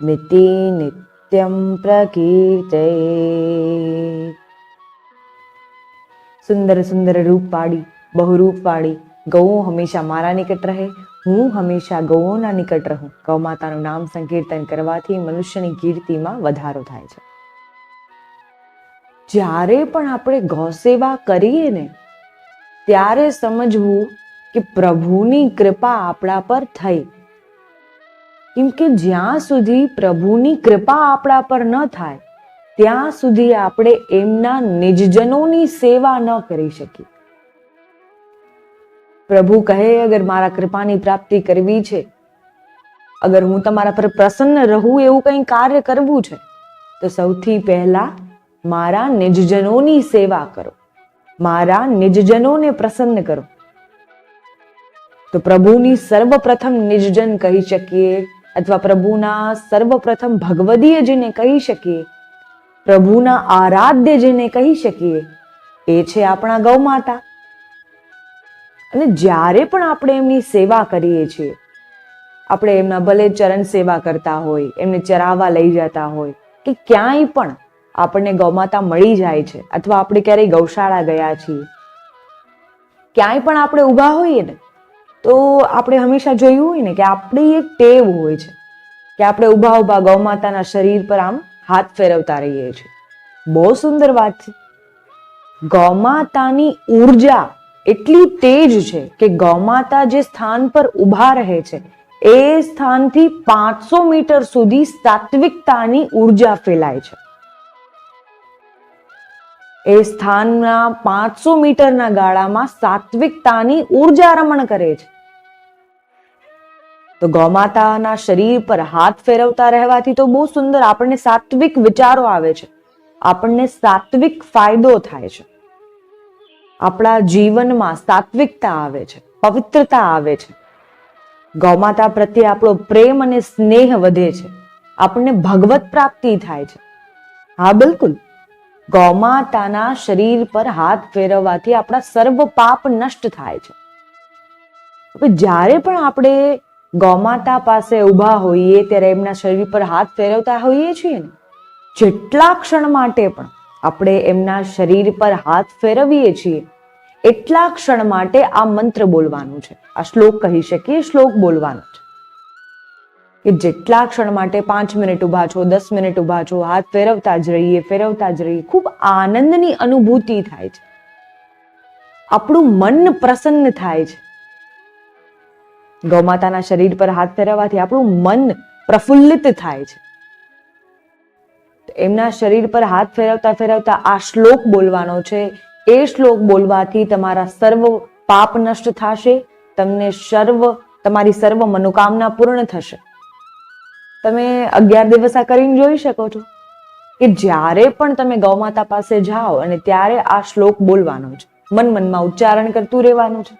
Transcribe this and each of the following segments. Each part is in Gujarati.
સ્મૃતિ નિત્યમ પ્રકીર્તય સુંદર સુંદર રૂપવાળી બહુરૂપવાળી ગૌ હંમેશા મારા નિકટ રહે હું હંમેશા ગૌઓના નિકટ રહું ગૌમાતાનું નામ સંકીર્તન કરવાથી મનુષ્યની કીર્તિમાં વધારો થાય છે. જ્યારે પણ આપણે ગૌસેવા કરીએ ને, ત્યારે સમજવું કે પ્રભુની કૃપા આપણા પર થઈ. કેમ કે જ્યાં સુધી પ્રભુની કૃપા આપણા પર ન થાય, ત્યાં સુધી આપણે એમના નિજજનોની સેવા ન કરી શકીએ. પ્રભુ કહે, અગર મારા કૃપાની પ્રાપ્તિ કરવી છે, અગર હું તમારા પર પ્રસન્ન રહું એવું કંઈ કાર્ય કરવું છે, તો સૌથી પહેલા મારા નિજજનોની સેવા કરો. મારા નિજજનોને પ્રસન્ન કરો. તો પ્રભુની સર્વપ્રથમ નિજજન કહી શકીએ અથવા પ્રભુના સર્વપ્રથમ ભગવદીય જેને કહી શકીએ, પ્રભુના આરાધ્ય જેને કહી શકીએ, એ છે આપણા ગૌ માતા. અને જ્યારે પણ આપણે એમની સેવા કરીએ છીએ, આપણે એમના ભલે ચરણ સેવા કરતા હોય, એમને ચરાવવા લઈ જતા હોય, કે ક્યાંય પણ આપણને ગૌમાતા મળી જાય છે, અથવા આપણે ક્યારેય ગૌશાળા ગયા છીએ, ક્યાંય પણ આપણે ઊભા હોઈએ ને તો આપણે હંમેશા જોયું હોય ને કે આપણી એક ટેવ હોય છે કે આપણે ઊભા ઊભા ગૌમાતાના શરીર પર આમ હાથ ફેરવતા રહીએ છીએ. બહુ સુંદર વાત છે. ગૌમાતાની ઊર્જા એટલી તેજ છે કે ગૌમાતા જે સ્થાન પર ઊભા રહે છે, એ સ્થાનથી પાંચસો મીટર સુધી સાત્વિકતાની ઊર્જા ફેલાય છે. એ સ્થાનના પાંચસો મીટરના ગાળામાં સાત્વિકતાની ઊર્જા રમણ કરે છે. તો ગૌમાતાના શરીર પર હાથ ફેરવતા રહેવાથી તો બહુ સુંદર આપણને સાત્વિક વિચારો આવે છે. આપણને સાત્વિક ફાયદો થાય છે. આપણા જીવનમાં સાત્વિકતા આવે છે, પવિત્રતા આવે છે. ગૌમાતા પ્રત્યે આપણો પ્રેમ અને સ્નેહ વધે છે. આપણને ભગવત પ્રાપ્તિ થાય છે. હા, બિલકુલ. ગૌમાતાના શરીર પર હાથ ફેરવવાથી આપણા સર્વ પાપ નષ્ટ થાય છે. જ્યારે પણ આપણે ગૌમાતા પાસે ઊભા હોઈએ, ત્યારે એમના શરીર પર હાથ ફેરવતા હોઈએ છીએ ને, જેટલા ક્ષણ માટે પણ આપણે એમના શરીર પર હાથ ફેરવીએ છીએ, એટલા ક્ષણ માટે આ મંત્ર બોલવાનું છે. આ શ્લોક કહી શકીએ, શ્લોક બોલવાનો છે. કે જેટલા ક્ષણ માટે પાંચ મિનિટ ઊભા છો, દસ મિનિટ ઊભા છો, હાથ ફેરવતા જ રહીએ, ફેરવતા જ રહીએ, ખૂબ આનંદની અનુભૂતિ થાય છે. આપણું મન પ્રસન્ન થાય છે. ગૌમાતાના શરીર પર હાથ ફેરવવાથી આપણું મન પ્રફુલ્લિત થાય છે. એમના શરીર પર હાથ ફેરવતા ફેરવતા આ શ્લોક બોલવાનો છે. એ શ્લોક બોલવાથી તમારા સર્વ પાપ નષ્ટ થશે, તમને સર્વ, તમારી સર્વ મનોકામના પૂર્ણ થશે. તમે અગિયાર દિવસ આ કરીને જોઈ શકો છો કે જ્યારે પણ તમે ગૌમાતા પાસે જાઓ અને ત્યારે આ શ્લોક બોલવાનો છે. મન મનમાં ઉચ્ચારણ કરતું રહેવાનું છે.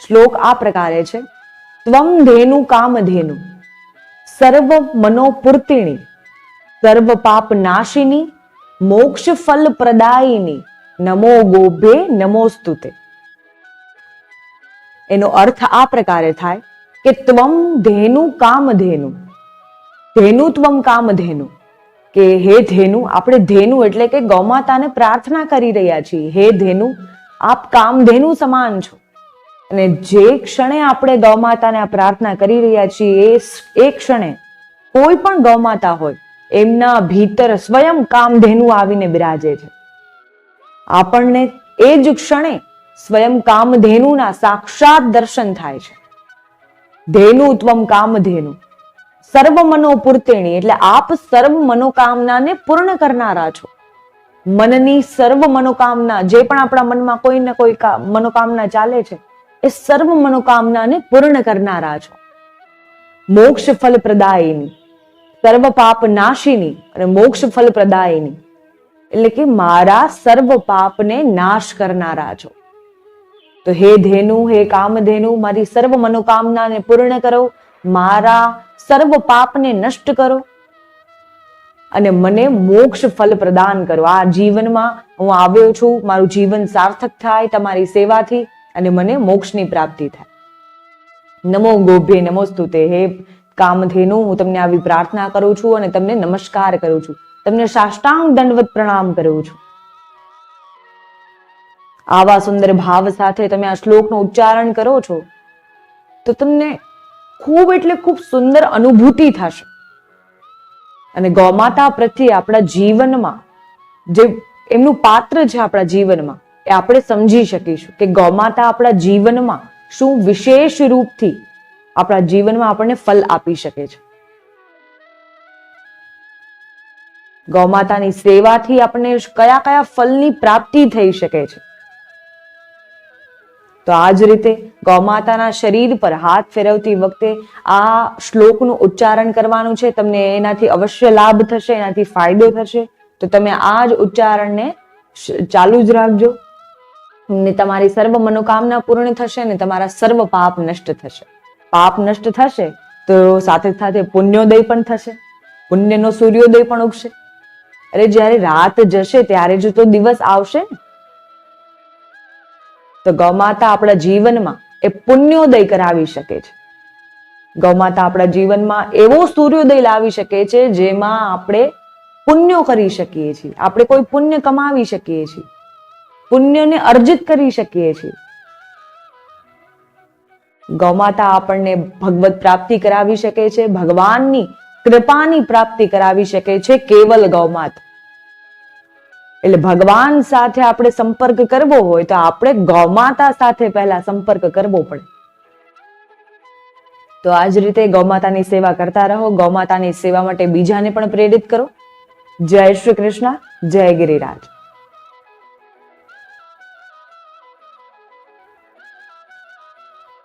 શ્લોક આ પ્રકારે છે. ત્વમ ધેનુ કામ ધેનુ. સર્વ મનોપૂર્તિણી સર્વ પાપ નાશિની, મોક્ષ ફલ પ્રદાયિની. નમો ગોભે નમોસ્તુતે એનો અર્થ આ પ્રકારે થાય કે ત્વમ ધેનુ કામ ધેનુ. ધેનુ ત્વમ કામ ધેનુ. કે હે ધેનુ, આપણે ધેનુ એટલે કે ગૌમાતાને પ્રાર્થના કરી રહ્યા છીએ. હે ધેનુ, આપ કામ ધેનુ સમાન છો. અને જે ક્ષણે આપણે ગૌમાતાને આ પ્રાર્થના કરી રહ્યા છીએ, એ ક્ષણે કોઈ પણ ગૌમાતા હોય, એમના ભીતર સ્વયં કામધેનુ આવીને બિરાજે છે. આપણને એ જ ક્ષણે સ્વયં કામધેનુના સાક્ષાત દર્શન થાય છે. ધેનુ ત્વમ કામધેનુ સર્વ મનોપૂર્તિણી એટલે આપ સર્વ મનોકામનાને પૂર્ણ કરનારા છો. મનની સર્વ મનોકામના જે પણ આપણા મનમાં કોઈ ને કોઈ મનોકામના ચાલે છે, એ સર્વ મનોકામનાને પૂર્ણ કરનારા છો. મોક્ષ ફલ પ્રદાયિની સર્વ પાપ નાશીની અને મોક્ષ ફલ પ્રદાયિની એટલે કે મારા સર્વ પાપને નાશ કરનારા છો. તો હે ધેનુ, હે કામધેનુ, મારી સર્વ મનોકામનાને પૂર્ણ કરો, મારા સર્વ પાપને નષ્ટ કરો અને મને મોક્ષ ફલ પ્રદાન કરો. આ જીવનમાં હું આવ્યો છું, મારું જીવન સાર્થક થાય તમારી સેવાથી અને મને મોક્ષની પ્રાપ્તિ થાય. નમો ગોભ્ય નમોસ્તુતે. હે કામધેનુ, હું તમને આવી પ્રાર્થના કરું છું અને તમને નમસ્કાર કરું છું. તમને સાષ્ટાંગ દંડવત પ્રણામ કરું છું. આવા સુંદર ભાવ સાથે તમે આ શ્લોકનું ઉચ્ચારણ કરો છો, તો તમને ખૂબ એટલે ખૂબ સુંદર અનુભૂતિ થશે. અને ગૌમાતા પ્રત્યે આપણા જીવનમાં જે એમનું પાત્ર છે આપણા જીવનમાં, એ આપણે સમજી શકીશું કે ગૌમાતા આપણા જીવનમાં શું વિશેષ રૂપથી આપણા જીવનમાં આપણને ફલ આપી શકે છે. ગૌમાતાની સેવાથી આપણને કયા કયા ફલની પ્રાપ્તિ થઈ શકે છે? તો આ જ રીતે ગૌમાતાના શરીર પર હાથ ફેરવતી વખતે આ શ્લોકનું ઉચ્ચારણ કરવાનું છે. તમને એનાથી અવશ્ય લાભ થશે, એનાથી ફાયદો થશે. તો તમે આ જ ઉચ્ચારણને ચાલુ જ રાખજો. ને તમારી સર્વ મનોકામના પૂર્ણ થશે ને તમારા સર્વ પાપ નષ્ટ થશે. પાપ નષ્ટ થશે તો સાથે સાથે પુણ્યોદય પણ થશે. પુણ્યનો સૂર્યોદય પણ ઉગશે. અરે જ્યારે રાત જશે, ત્યારે જ તો દિવસ આવશે ને. તો ગૌમાતા આપણા જીવનમાં એ પુણ્યોદય કરાવી શકે છે. ગૌમાતા આપણા જીવનમાં એવો સૂર્યોદય લાવી શકે છે જેમાં આપણે પુણ્યો કરી શકીએ છીએ. આપણે કોઈ પુણ્ય કમાવી શકીએ છીએ. પુણ્યને અર્જિત કરી શકીએ છીએ. ગૌમાતા આપણને ભગવત પ્રાપ્તિ કરાવી શકે છે, ભગવાનની કૃપાની પ્રાપ્તિ કરાવી શકે છે કેવલ ગૌમાત. એટલે ભગવાન સાથે આપણે સંપર્ક કરવો હોય તો આપણે ગૌમાતા સાથે પહેલા સંપર્ક કરવો પડે. તો આ જ રીતે ગૌમાતાની સેવા કરતા રહો. ગૌમાતાની સેવા માટે બીજાને પણ પ્રેરિત કરો. જય શ્રી કૃષ્ણ, જય ગિરિરાજ.